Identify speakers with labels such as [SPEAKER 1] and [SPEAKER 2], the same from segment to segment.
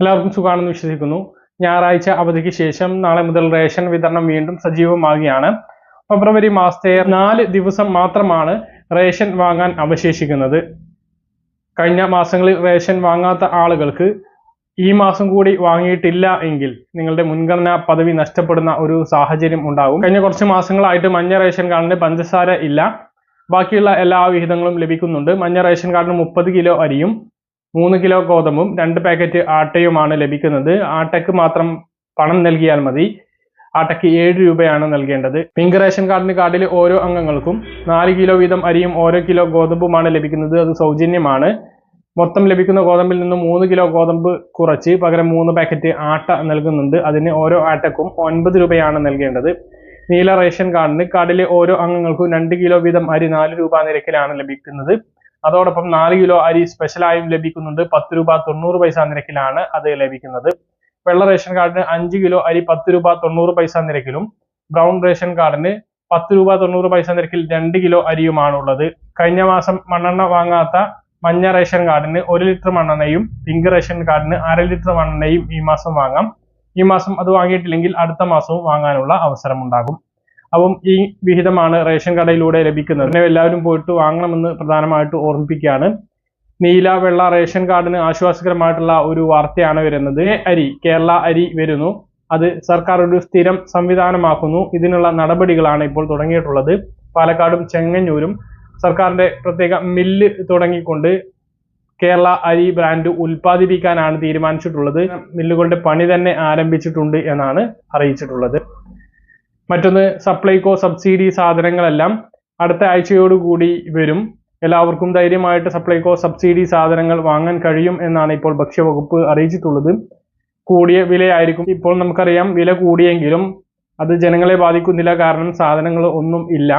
[SPEAKER 1] എല്ലാവർക്കും സുഖമാണെന്ന് വിശ്വസിക്കുന്നു. ഞായറാഴ്ച അവധിക്ക് ശേഷം നാളെ മുതൽ റേഷൻ വിതരണം വീണ്ടും സജീവമാകുകയാണ് ഫെബ്രുവരി മാസത്തെ നാല് ദിവസം മാത്രമാണ് റേഷൻ വാങ്ങാൻ അവശേഷിക്കുന്നത്. കഴിഞ്ഞ മാസങ്ങളിൽ റേഷൻ വാങ്ങാത്ത ആളുകൾക്ക് ഈ മാസം കൂടി വാങ്ങിയിട്ടില്ല എങ്കിൽ നിങ്ങളുടെ മുൻഗണനാ പദവി നഷ്ടപ്പെടുന്ന ഒരു സാഹചര്യം ഉണ്ടാകും. കഴിഞ്ഞ കുറച്ച് മാസങ്ങളായിട്ട് മഞ്ഞ റേഷൻ കാർഡിന് പഞ്ചസാര ഇല്ല. ബാക്കിയുള്ള എല്ലാ വിഹിതങ്ങളും ലഭിക്കുന്നുണ്ട്. മഞ്ഞ റേഷൻ കാർഡിന് മുപ്പത് കിലോ അരിയും മൂന്ന് കിലോ ഗോതമ്പും രണ്ട് പാക്കറ്റ് ആട്ടയുമാണ് ലഭിക്കുന്നത്. ആട്ടയ്ക്ക് മാത്രം പണം നൽകിയാൽ മതി. ആട്ടയ്ക്ക് ഏഴ് രൂപയാണ് നൽകേണ്ടത്. പിങ്ക് റേഷൻ കാർഡിന് കാർഡിൽ ഓരോ അംഗങ്ങൾക്കും നാല് കിലോ വീതം അരിയും ഓരോ കിലോ ഗോതമ്പുമാണ് ലഭിക്കുന്നത്. അത് സൗജന്യമാണ്. മൊത്തം ലഭിക്കുന്ന ഗോതമ്പിൽ നിന്ന് മൂന്ന് കിലോ ഗോതമ്പ് കുറച്ച് പകരം മൂന്ന് പാക്കറ്റ് ആട്ട നൽകുന്നുണ്ട്. അതിന് ഓരോ ആട്ടക്കും ഒൻപത് രൂപയാണ് നൽകേണ്ടത്. നീല റേഷൻ കാർഡിന് കാർഡിലെ ഓരോ അംഗങ്ങൾക്കും രണ്ട് കിലോ വീതം അരി നാല് രൂപ നിരക്കിലാണ് ലഭിക്കുന്നത്. അതോടൊപ്പം നാല് കിലോ അരി സ്പെഷ്യലായും ലഭിക്കുന്നുണ്ട്. പത്ത് രൂപ തൊണ്ണൂറ് പൈസ നിരക്കിലാണ് അത് ലഭിക്കുന്നത്. വെള്ള റേഷൻ കാർഡിന് അഞ്ച് കിലോ അരി പത്ത് രൂപ തൊണ്ണൂറ് പൈസ നിരക്കിലും ബ്രൗൺ റേഷൻ കാർഡിന് പത്ത് രൂപ തൊണ്ണൂറ് പൈസ നിരക്കിൽ രണ്ട് കിലോ അരിയുമാണുള്ളത്. കഴിഞ്ഞ മാസം മണ്ണെണ്ണ വാങ്ങാത്ത മഞ്ഞ റേഷൻ കാർഡിന് ഒരു ലിറ്റർ മണ്ണെണ്ണയും പിങ്ക് റേഷൻ കാർഡിന് അര ലിറ്റർ മണ്ണെണ്ണയും ഈ മാസം വാങ്ങാം. ഈ മാസം അത് വാങ്ങിയിട്ടില്ലെങ്കിൽ അടുത്ത മാസവും വാങ്ങാനുള്ള അവസരമുണ്ടാകും. അപ്പം ഈ വിഹിതമാണ് റേഷൻ കടയിലൂടെ ലഭിക്കുന്നത്. പിന്നെ എല്ലാവരും പോയിട്ട് വാങ്ങണമെന്ന് പ്രധാനമായിട്ട് ഓർമ്മിപ്പിക്കുകയാണ്. നീല വെള്ള റേഷൻ കാർഡിന് ആശ്വാസകരമായിട്ടുള്ള ഒരു വാർത്തയാണ് വരുന്നത്. അരി കേരള അരി വരുന്നു. അത് സർക്കാർ ഒരു സ്ഥിരം സംവിധാനമാക്കുന്നു. ഇതിനുള്ള നടപടികളാണ് ഇപ്പോൾ തുടങ്ങിയിട്ടുള്ളത്. പാലക്കാടും ചെങ്ങന്നൂരും സർക്കാരിന്റെ പ്രത്യേക മില്ല് തുടങ്ങിക്കൊണ്ട് കേരള അരി ബ്രാൻഡ് ഉൽപ്പാദിപ്പിക്കാനാണ് തീരുമാനിച്ചിട്ടുള്ളത്. മില്ലുകളുടെ പണി തന്നെ ആരംഭിച്ചിട്ടുണ്ട് എന്നാണ് അറിയിച്ചിട്ടുള്ളത്. മറ്റൊന്ന് സപ്ലൈകോ സബ്സിഡി സാധനങ്ങളെല്ലാം അടുത്ത ആഴ്ചയോടുകൂടി വരും. എല്ലാവർക്കും ധൈര്യമായിട്ട് സപ്ലൈകോ സബ്സിഡി സാധനങ്ങൾ വാങ്ങാൻ കഴിയും എന്നാണ് ഇപ്പോൾ ഭക്ഷ്യവകുപ്പ് അറിയിച്ചിട്ടുള്ളത്. കൂടിയ വിലയായിരിക്കും. ഇപ്പോൾ നമുക്കറിയാം വില കൂടിയെങ്കിലും അത് ജനങ്ങളെ ബാധിക്കുന്നില്ല. കാരണം സാധനങ്ങൾ ഒന്നും ഇല്ല.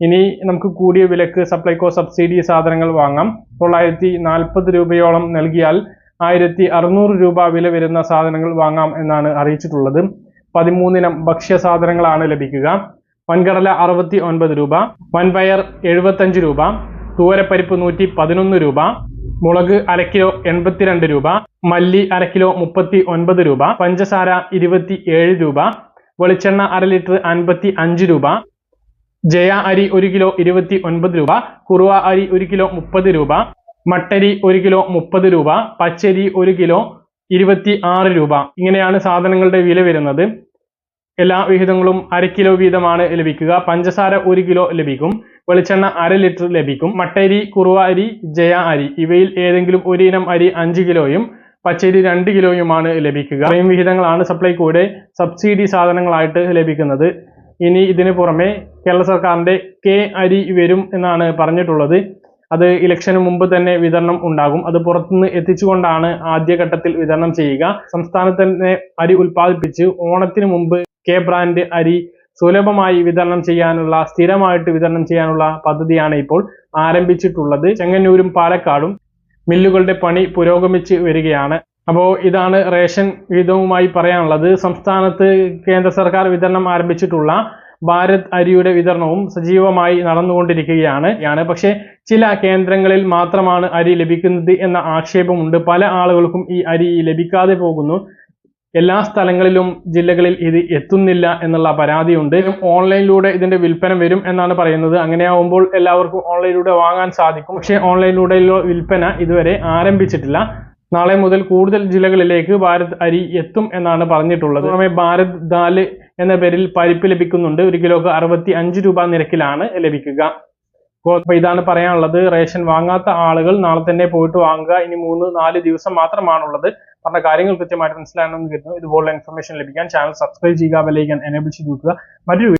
[SPEAKER 1] ഇനി നമുക്ക് കൂടിയ വിലക്ക് സപ്ലൈകോ സബ്സിഡി സാധനങ്ങൾ വാങ്ങാം. തൊള്ളായിരത്തി നാൽപ്പത് രൂപയോളം നൽകിയാൽ ആയിരത്തി അറുന്നൂറ് രൂപ വില വരുന്ന സാധനങ്ങൾ വാങ്ങാം എന്നാണ് അറിയിച്ചിട്ടുള്ളത്. പതിമൂന്നിനം ഭക്ഷ്യ സാധനങ്ങളാണ് ലഭിക്കുക. വൻകടല അറുപത്തി ഒൻപത് രൂപ വൻപയർ എഴുപത്തഞ്ച് രൂപ തൂവരപ്പരിപ്പ് നൂറ്റി പതിനൊന്ന് രൂപ മുളക് അര കിലോ എൺപത്തിരണ്ട് രൂപ മല്ലി അര കിലോ മുപ്പത്തി ഒൻപത് രൂപ പഞ്ചസാര ഇരുപത്തി ഏഴ് രൂപ വെളിച്ചെണ്ണ അര ലിറ്റർ അൻപത്തി അഞ്ച് രൂപ ജയ അരി ഒരു കിലോ ഇരുപത്തി ഒൻപത് രൂപ കുറുവ അരി ഒരു കിലോ മുപ്പത് രൂപ മട്ടരി ഒരു കിലോ മുപ്പത് രൂപ പച്ചരി ഒരു കിലോ ഇരുപത്തി ആറ് രൂപ. ഇങ്ങനെയാണ് സാധനങ്ങളുടെ വില വരുന്നത്. എല്ലാ വിഹിതങ്ങളും അര കിലോ വീതമാണ് ലഭിക്കുക. പഞ്ചസാര ഒരു കിലോ ലഭിക്കും. വെളിച്ചെണ്ണ അര ലിറ്റർ ലഭിക്കും. മട്ടരി കുറുവ അരി ജയ അരി ഇവയിൽ ഏതെങ്കിലും ഒരു ഇനം അരി അഞ്ച് കിലോയും പച്ചരി രണ്ട് കിലോയുമാണ് ലഭിക്കുക. ഇത്രയും വിഹിതങ്ങളാണ് സപ്ലൈകോയുടെ സബ്സിഡി സാധനങ്ങളായിട്ട് ലഭിക്കുന്നത്. ഇനി ഇതിന് പുറമെ കേരള സർക്കാരിന്റെ കെ അരി വരും എന്നാണ് പറഞ്ഞിട്ടുള്ളത്. അത് ഇലക്ഷന് മുമ്പ് തന്നെ വിതരണം ഉണ്ടാകും. അത് പുറത്തുനിന്ന് എത്തിച്ചുകൊണ്ടാണ് ആദ്യഘട്ടത്തിൽ വിതരണം ചെയ്യുക. സംസ്ഥാനത്ത് തന്നെ അരി ഉൽപ്പാദിപ്പിച്ച് ഓണത്തിന് മുമ്പ് കെ ബ്രാൻഡ് അരി സുലഭമായി വിതരണം ചെയ്യാനുള്ള സ്ഥിരമായിട്ട് വിതരണം ചെയ്യാനുള്ള പദ്ധതിയാണ് ഇപ്പോൾ ആരംഭിച്ചിട്ടുള്ളത്. ചെങ്ങന്നൂരും പാലക്കാടും മില്ലുകളുടെ പണി പുരോഗമിച്ച് വരികയാണ്. അപ്പോൾ ഇതാണ് റേഷൻ വിഹിതവുമായി പറയാനുള്ളത്. സംസ്ഥാനത്ത് കേന്ദ്ര സർക്കാർ വിതരണം ആരംഭിച്ചിട്ടുള്ള ഭാരത് അരിയുടെ വിതരണവും സജീവമായി നടന്നുകൊണ്ടിരിക്കുകയാണ്. ആണ് പക്ഷേ ചില കേന്ദ്രങ്ങളിൽ മാത്രമാണ് അരി ലഭിക്കുന്നത് എന്ന ആക്ഷേപമുണ്ട്. പല ആളുകൾക്കും ഈ അരി ലഭിക്കാതെ പോകുന്നു. എല്ലാ സ്ഥലങ്ങളിലും ജില്ലകളിൽ ഇത് എത്തുന്നില്ല എന്നുള്ള പരാതിയുണ്ട്. ഓൺലൈനിലൂടെ ഇതിന്റെ വിൽപ്പന വരും എന്നാണ് പറയുന്നത്. അങ്ങനെയാവുമ്പോൾ എല്ലാവർക്കും ഓൺലൈനിലൂടെ വാങ്ങാൻ സാധിക്കും. പക്ഷേ ഓൺലൈനിലൂടെയുള്ള വിൽപ്പന ഇതുവരെ ആരംഭിച്ചിട്ടില്ല. നാളെ മുതൽ കൂടുതൽ ജില്ലകളിലേക്ക് ഭാരത് അരി എത്തും എന്നാണ് പറഞ്ഞിട്ടുള്ളത്. പുറമെ ഭാരത് ദാൽ എന്ന പേരിൽ പരിപ്പ് ലഭിക്കുന്നുണ്ട്. ഒരു കിലോക്ക് അറുപത്തി അഞ്ച് രൂപ നിരക്കിലാണ് ലഭിക്കുക. അപ്പോൾ ഇതാണ് പറയാനുള്ളത്. റേഷൻ വാങ്ങാത്ത ആളുകൾ നാളെ തന്നെ പോയിട്ട് വാങ്ങുക. ഇനി മൂന്ന് നാല് ദിവസം മാത്രമാണുള്ളത്. പറഞ്ഞ കാര്യങ്ങൾ കൃത്യമായിട്ട് മനസ്സിലാകണമെന്ന് കരുതുന്നു. ഇതുപോലുള്ള ഇൻഫർമേഷൻ ലഭിക്കാൻ ചാനൽ സബ്സ്ക്രൈബ് ചെയ്യുക വിലയിക്കാൻ എനേബിൾ ചെയ്ത് നോക്കുക മറ്റൊരു